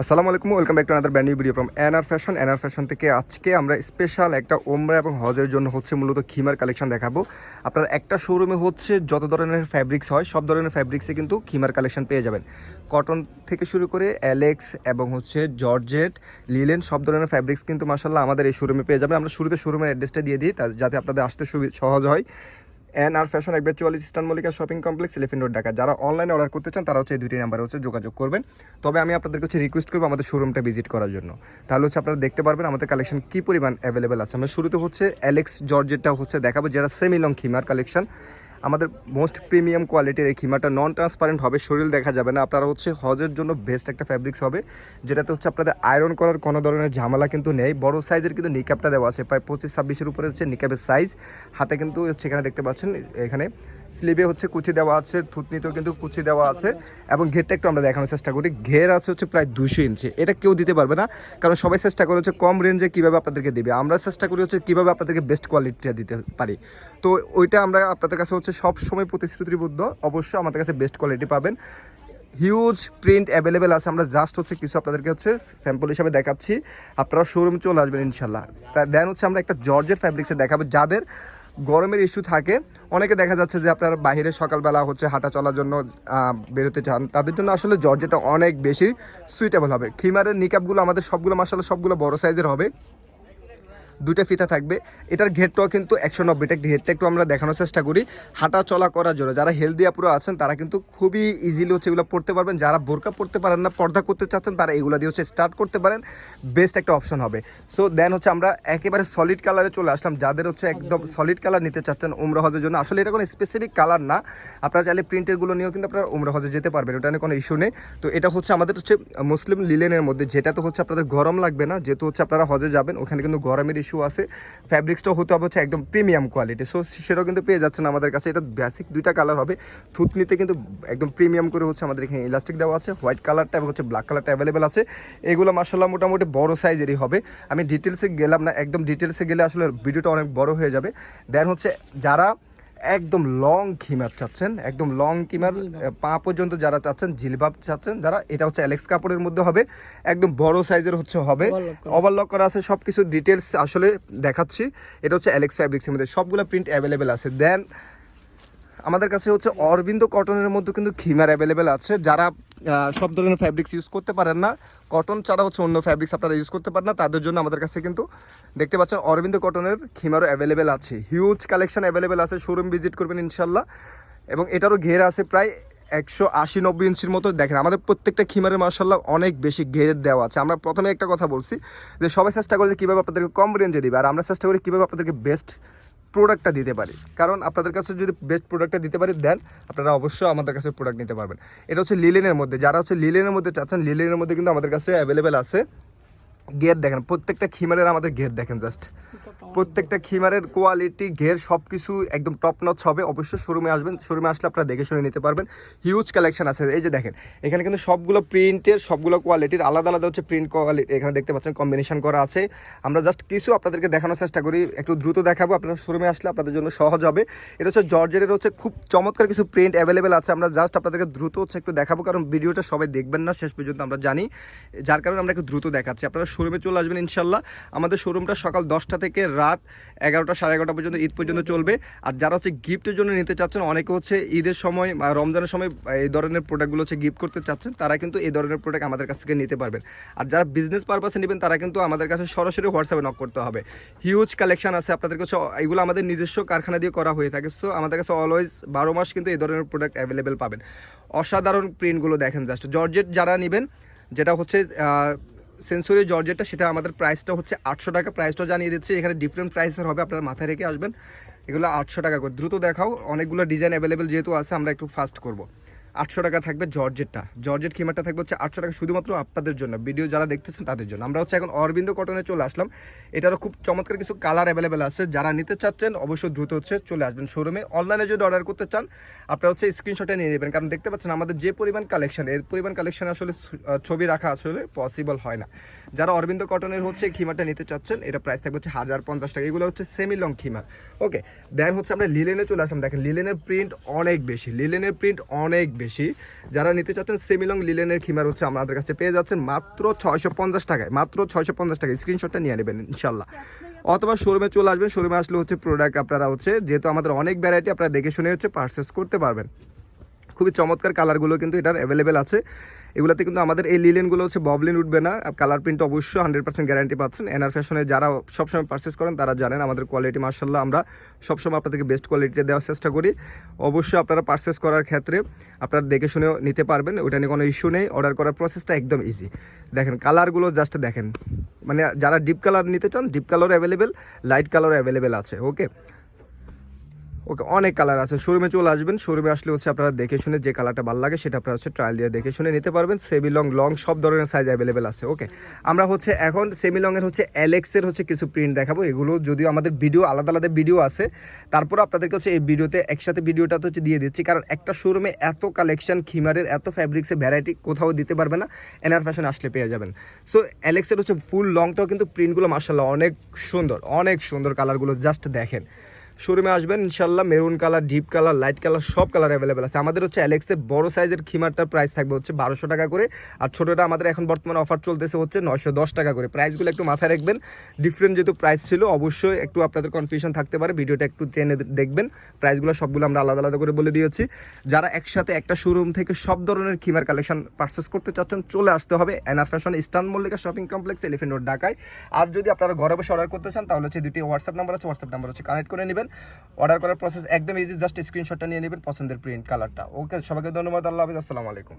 আসসালামু আলাইকুম welcome back to another brand new video from NR fashion NR fashion থেকে আজকে আমরা স্পেশাল একটা ওমরা এবং হজের জন্য হচ্ছে মূলত খিমার কালেকশন দেখাবো। আপনার একটা শোরুমে হচ্ছে যত ধরনের ফ্যাব্রিক্স হয়, সব ধরনের ফ্যাব্রিক্সে কিন্তু খিমার কালেকশন পেয়ে যাবেন। কটন থেকে শুরু করে অ্যালেক্স এবং হচ্ছে জর্জেট লিলেন সব ধরনের ফ্যাব্রিক্স কিন্তু মাসাল্লাহ আমাদের এই শোরুমে পেয়ে যাবেন। আমরা শুরুতে শোরুমের অ্যাড্রেসটা দিয়ে দিই যাতে আপনাদের আসতে সহজ হয়। এন আর ফ্যাশন একবার চুয়াল্লিশ eastern Mallika shopping complex elephant road Dhaka. যারা অনলাইনে অর্ডার করতে চান, তারা হচ্ছে এই দুটি নাম্বারে হচ্ছে যোগাযোগ করবেন। তবে আমি আপনাদের কাছে রিকোয়েস্ট করব আমাদের শোরুমটা ভিজিট করার জন্য। তাহলে হচ্ছে আপনারা দেখতে পারবেন আমাদের কালেকশন কী পরিমাণ অ্যাভেলেবেল আছে। আমরা শুরুতে হচ্ছে অ্যালেক্স জর্জেটটা হচ্ছে দেখাবো যেটা সেমি লং খিমার কালেকশন আমাদের মোস্ট প্রিমিয়াম কোয়ালিটির এই খিমাটা নন ট্রান্সপারেন্ট হবে, শরীর দেখা যাবে না। আপনারা হচ্ছে হজের জন্য বেস্ট একটা ফ্যাব্রিক্স হবে, যেটাতে হচ্ছে আপনাদের আয়রন করার কোনো ধরনের ঝামেলা কিন্তু নেই। বড় সাইজের কিন্তু নিকাপটা দেওয়া আছে, প্রায় পঁচিশ ছাব্বিশের উপরে হচ্ছে নিকাপের সাইজ হাতে কিন্তু সেখানে দেখতে পাচ্ছেন, এখানে স্লিভে হচ্ছে কুচি দেওয়া আছে, থুতনিতেও কিন্তু কুচি দেওয়া আছে এবং ঘেরটা একটু আমরা দেখানোর চেষ্টা করি। ঘের আছে হচ্ছে প্রায় দুশো ইঞ্চি। এটা কেউ দিতে পারবে না, কারণ সবাই চেষ্টা করে হচ্ছে কম রেঞ্জে কীভাবে আপনাদেরকে দেবে। আমরা চেষ্টা করি হচ্ছে কীভাবে আপনাদেরকে বেস্ট কোয়ালিটিটা দিতে পারি। তো ওইটা আমরা আপনাদের কাছে হচ্ছে সব সময় প্রতিশ্রুতিবদ্ধ। অবশ্যই আমাদের কাছে বেস্ট কোয়ালিটি পাবেন। হিউজ প্রিন্ট অ্যাভেলেবেল আছে। আমরা জাস্ট হচ্ছে কিছু আপনাদেরকে হচ্ছে স্যাম্পল হিসাবে দেখাচ্ছি। আপনারা শোরুম চলে আসবেন ইনশাল্লাহ। দেন হচ্ছে আমরা একটা জর্জের ফ্যাব্রিক্সে দেখাবো। যাদের গরমের ইস্যু থাকে। অনেকে দেখা যাচ্ছে যে আপনার বাহিরে সকালবেলা হচ্ছে হাঁটা চলার জন্য বেরোতে চান। তাদের জন্য আসলে জর্জেটা অনেক বেশি সুইটেবল হবে। খিমারের নিকাপগুলো আমাদের সবগুলো মাসাল্লাহ সবগুলো বড় সাইজের হবে। দুইটা ফিতা থাকবে। এটার ঘেরটাও কিন্তু একশো নব্বইটা ঘেরটা একটু আমরা দেখানোর চেষ্টা করি। হাঁটা চলা করার জন্য যারা হেলদি আপুরো আছেন তারা কিন্তু খুবই ইজিলি হচ্ছে এগুলো পড়তে পারবেন। যারা বোরকা পড়তে পারেন না পর্দা করতে চাচ্ছেন তারা এগুলো দিয়ে হচ্ছে স্টার্ট করতে পারেন। বেস্ট একটা অপশন হবে। সো দেন হচ্ছে আমরা একেবারে সলিড কালারে চলে আসলাম। যাদের হচ্ছে একদম সলিড কালার নিতে চাচ্ছেন উমরা হজের জন্য আসলে এটা কোনো স্পেসিফিক কালার না। আপনারা চাইলে প্রিন্টেরগুলো নিয়েও কিন্তু আপনারা উমরা হজে যেতে পারবেন ওটা নিয়ে কোনো ইস্যু নেই। তো এটা হচ্ছে আমাদের হচ্ছে মুসলিম লিলেনের মধ্যে যেটা তো হচ্ছে আপনাদের গরম লাগবে না যেহেতু হচ্ছে আপনারা হজে যাবেন ওখানে কিন্তু গরমের ইস্যু আছে। ফ্যাব্রিক্সটাও হতে হবে হচ্ছে একদম প্রিমিয়াম কোয়ালিটি সো সেটাও কিন্তু পেয়ে যাচ্ছেন আমাদের কাছে। এটা বেসিক দুইটা কালার হবে। থুতনিতে কিন্তু একদম প্রিমিয়াম করে হচ্ছে আমাদের এখানে ইলাস্টিক দেওয়া আছে। হোয়াইট কালারটা এবং হচ্ছে ব্ল্যাক কালারটা অ্যাভেলেবেল আছে। এগুলো মার্শাল্লাহ মোটামুটি বড় সাইজেরই হবে। আমি ডিটেলসে গেলাম না, একদম ডিটেলসে গেলে আসলে ভিডিওটা অনেক বড় হয়ে যাবে। দেন হচ্ছে যারা একদম লং খিমার চাচ্ছেন একদম লং কিমার পা পর্যন্ত যারা চাচ্ছেন জিলবাব চাচ্ছেন যারা এটা হচ্ছে অ্যালেক্স কাপড়ের মধ্যে হবে একদম বড় সাইজের হচ্ছে হবে। ওভারলক করা আছে। সব কিছু ডিটেলস আসলে দেখাচ্ছি। এটা হচ্ছে অ্যালেক্স ফ্যাব্রিক্সের মধ্যে সবগুলো প্রিন্ট অ্যাভেলেবেল আছে। দেন আমাদের কাছে হচ্ছে অরবিন্দ কটনের মধ্যে কিন্তু খিমার অ্যাভেলেবেল আছে। যারা সব ধরনের ফ্যাব্রিক্স ইউজ করতে পারেন না। কটন ছাড়া হচ্ছে অন্য ফ্যাব্রিক্স আপনারা ইউজ করতে পারেন না। তাদের জন্য আমাদের কাছে কিন্তু দেখতে পাচ্ছেন অরবিন্দ কটনের খিমারও অ্যাভেলেবেল আছে। হিউজ কালেকশন অ্যাভেলেবেল আছে। শোরুম ভিজিট করবেন ইনশাল্লাহ এবং এটারও ঘের আছে প্রায় একশো আশি নব্বই ইঞ্চির মতো। দেখেন, আমাদের প্রত্যেকটা খিমারের মার্শাল্লাহ অনেক বেশি ঘের দেওয়া আছে। আমরা প্রথমে একটা কথা বলছি যে সবাই চেষ্টা করে যে কীভাবে আপনাদেরকে কম রেঞ্জে দিবে। আর আমরা চেষ্টা করি কীভাবে আপনাদেরকে বেস্ট প্রোডাক্টটা দিতে পারি। কারণ আপনাদের কাছে যদি বেস্ট প্রোডাক্টটা দিতে পারি দেন আপনারা অবশ্যই আমাদের কাছে প্রোডাক্ট নিতে পারবেন। এটা হচ্ছে লিলেনের মধ্যে। যারা হচ্ছে লিলেনের মধ্যে চাচ্ছেন লিলেনের মধ্যে কিন্তু আমাদের কাছে অ্যাভেলেবেল আছে গেট দেখেন। প্রত্যেকটা খিমারের আমাদের গেট দেখেন জাস্ট প্রত্যেকটা খিমারের কোয়ালিটি ঘের সব কিছু একদম টপ নচ হবে। অবশ্যই শোরুমে আসবেন শোরুমে আসলে আপনারা দেখে শুনে নিতে পারবেন। হিউজ কালেকশন আছে। এই যে দেখেন, এখানে কিন্তু সবগুলো প্রিন্টের সবগুলো কোয়ালিটির আলাদা আলাদা হচ্ছে প্রিন্ট কোয়ালিটি এখানে দেখতে পাচ্ছেন কম্বিনেশন করা আছে। আমরা জাস্ট কিছু আপনাদেরকে দেখানোর চেষ্টা করি, একটু দ্রুত দেখাবো। আপনারা শোরুমে আসলে আপনাদের জন্য সহজ হবে। এটা হচ্ছে জর্জেটের হচ্ছে খুব চমৎকার কিছু প্রিন্ট অ্যাভেলেবেল আছে। আমরা জাস্ট আপনাদেরকে দ্রুত হচ্ছে একটু দেখাবো, কারণ ভিডিওটা সবাই দেখবেন না, শেষ পর্যন্ত আমরা জানি। যার কারণে আমরা একটু দ্রুত দেখাচ্ছি। আপনারা শোরুমে চলে আসবেন ইনশাল্লাহ আমাদের শোরুমটা সকাল দশটা থেকে রাত এগারোটা সাড়ে এগারোটা পর্যন্ত, ঈদ পর্যন্ত চলবে। আর যারা হচ্ছে গিফটের জন্য নিতে চাচ্ছেন, অনেকে হচ্ছে ঈদের সময়, বা রমজানের সময় এই ধরনের প্রোডাক্টগুলো হচ্ছে গিফট করতে চাচ্ছেন, তারা কিন্তু এই ধরনের প্রোডাক্ট আমাদের কাছ থেকে নিতে পারবেন। আর যারা বিজনেস পারপাসে নেবেন, তারা কিন্তু আমাদের কাছে সরাসরি হোয়াটসঅ্যাপে নক করতে হবে। হিউজ কালেকশন আছে, আপনাদের কাছে এগুলো আমাদের নিজস্ব কারখানা দিয়ে করা হয়ে থাকে। সো আমাদের কাছে অলওয়েজ বারো মাস কিন্তু এই ধরনের প্রোডাক্ট অ্যাভেলেবেল পাবেন। অসাধারণ প্রিন্টগুলো দেখেন জাস্ট জর্জেট যারা নেবেন, যেটা হচ্ছে সেন্সরি জর্জেটটা, সেটা আমাদের প্রাইসটা হচ্ছে আটশো টাকা। প্রাইসটা জানিয়ে দিচ্ছে, এখানে ডিফারেন্ট প্রাইসের হবে, আপনার মাথায় রেখে আসবেন। এগুলো আটশো টাকা করে। দ্রুত দেখাও, অনেকগুলো ডিজাইন অ্যাভেলেবেল যেহেতু আছে, আমরা একটু ফাস্ট করব। আটশো টাকা থাকবে জর্জেটটা। জর্জেট খিমারটা থাকবে হচ্ছে আটশো টাকা শুধুমাত্র আপনাদের জন্য, ভিডিও যারা দেখতেছেন তাদের জন্য। আমরা হচ্ছে এখন অরবিন্দ কটনে চলে আসলাম। এটারও খুব চমৎকার কিছু কালার অ্যাভেলেবেল আছে। যারা নিতে চাচ্ছেন অবশ্যই দ্রুত হচ্ছে চলে আসবেন শোরুমে অনলাইনে যদি অর্ডার করতে চান, আপনারা হচ্ছে স্ক্রিনশটে নিয়ে নেবেন। কারণ দেখতে পাচ্ছেন আমাদের যে পরিমাণ কালেকশন এর পরিমাণ কালেকশন আসলে ছবি রাখা আসলে পসিবল হয় না। যারা অরবিন্দ কটনের হচ্ছে খিমারটা নিতে চাচ্ছেন এটা প্রাইস থাকবে হচ্ছে হাজার পঞ্চাশ টাকা। এগুলো হচ্ছে সেমি লং খিমার ওকে দেন হচ্ছে আমরা লিলেনে চলে আসলাম। দেখেন লিলেনের প্রিন্ট অনেক বেশি। লিলেনের প্রিন্ট অনেক বেশি। যারা নিতে চাচ্ছেন সেমিলং লিলেনের খিমার হচ্ছে আমাদের কাছে পেয়ে যাচ্ছেন মাত্র ছয়শো পঞ্চাশ টাকায়, মাত্র ছয়শো পঞ্চাশ টাকায়। স্ক্রিনশটটা নিয়ে নেবেন, ইনশাল্লাহ। অথবা শোরুমে চলে আসবেন শোরুমে আসলে হচ্ছে প্রোডাক্ট আপনারা হচ্ছে, যেহেতু আমাদের অনেক ভ্যারাইটি আপনারা দেখে শুনে হচ্ছে পারচেস করতে পারবেন। খুবই চমৎকার কালারগুলো কিন্তু এটার অ্যাভেলেবেল আছে। এগুলোতে কিন্তু আমাদের এই লিলেনগুলো হচ্ছে ববলিন উঠবে না। কালার প্রিন্ট অবশ্যই হান্ড্রেড পার্সেন্ট গ্যারান্টি পাচ্ছেন। এনআর ফ্যাশনে যারা সবসময় পারচেস করেন, তারা জানেন আমাদের কোয়ালিটি মার্শাল্লাহ আমরা সবসময় আপনাদেরকে বেস্ট কোয়ালিটিতে দেওয়ার চেষ্টা করি। অবশ্যই আপনারা পারচেস করার ক্ষেত্রে আপনারা দেখে শুনেও নিতে পারবেন ওটা নিয়ে কোনো ইস্যু নেই। অর্ডার করার প্রসেসটা একদম ইজি দেখেন কালারগুলো জাস্ট দেখেন। মানে যারা ডিপ কালার নিতে চান deep colour available light colour available আছে ওকে ওকে, অনেক কালার আছে। শোরুমে চলে আসবেন। শোরুমে আসলে হচ্ছে আপনারা দেখে শুনে যে কালারটা ভালো লাগে সেটা আপনারা হচ্ছে ট্রায়াল দিয়ে দেখে শুনে নিতে পারবেন। সেমি লং লং সব ধরনের সাইজ অ্যাভেলেবেল আছে ওকে আমরা হচ্ছে এখন সেমি লংয়ের হচ্ছে অ্যালেক্সের হচ্ছে কিছু প্রিন্ট দেখাবো। এগুলো যদিও আমাদের ভিডিও আলাদা আলাদা ভিডিও আছে। তারপর আপনাদেরকে হচ্ছে এই ভিডিওতে একসাথে ভিডিওটা তো হচ্ছে দিয়ে দিচ্ছি। কারণ একটা শোরুমে এত কালেকশন খিমারের এত ফ্যাব্রিক্সের ভ্যারাইটি কোথাও দিতে পারবে না। এনআর ফ্যাশন আসলে পেয়ে যাবেন। সো অ্যালেক্সের হচ্ছে ফুল লংটাও কিন্তু প্রিন্টগুলো মার্শাল্লাহ অনেক সুন্দর অনেক সুন্দর কালারগুলো জাস্ট দেখেন। শোরুমে আসবেন ইনশাল্লাহ maroon colour, deep colour, light colour, সব কালার অ্যাভেলেবেল আছে। আমাদের হচ্ছে অ্যালেক্সের বড় সাইজের খিমারটার প্রাইস থাকবে হচ্ছে বারোশো টাকা করে। আর ছোটোটা আমাদের এখন বর্তমানে অফার চলতেছে হচ্ছে নয়শো দশ টাকা করে। প্রাইসগুলো একটু মাথায় রাখবেন। ডিফারেন্ট যেহেতু প্রাইস ছিল, অবশ্যই একটু আপনাদের কনফিউশন থাকতে পারে। ভিডিওটা একটু টেনে দেখবেন। প্রাইসগুলো সবগুলো আমরা আলাদা আলাদা করে বলে দিয়েছি। যারা একসাথে একটা শোরুম থেকে সব ধরনের খিমার কালেকশন পারচেস করতে চাচ্ছেন, চলে আসতে হবে NR fashion eastern Mallika shopping complex elephant road ঢাকায় আর যদি আপনারা ঘরে বসে অর্ডার করতে চান, তাহলে হচ্ছে দুটি হোয়াটসঅ্যাপ নাম্বার আছে। হোয়াটসঅ্যাপ নাম্বার হচ্ছে কানেক্ট করে নেবেন। অর্ডার করার প্রসেস একদম ইজি জাস্ট স্ক্রিনশটটা নিয়ে নেবেন, পছন্দের প্রিন্ট কালারটা ওকে সবাইকে ধন্যবাদ, আল্লাহ হাফিজ, আসসালামু আলাইকুম।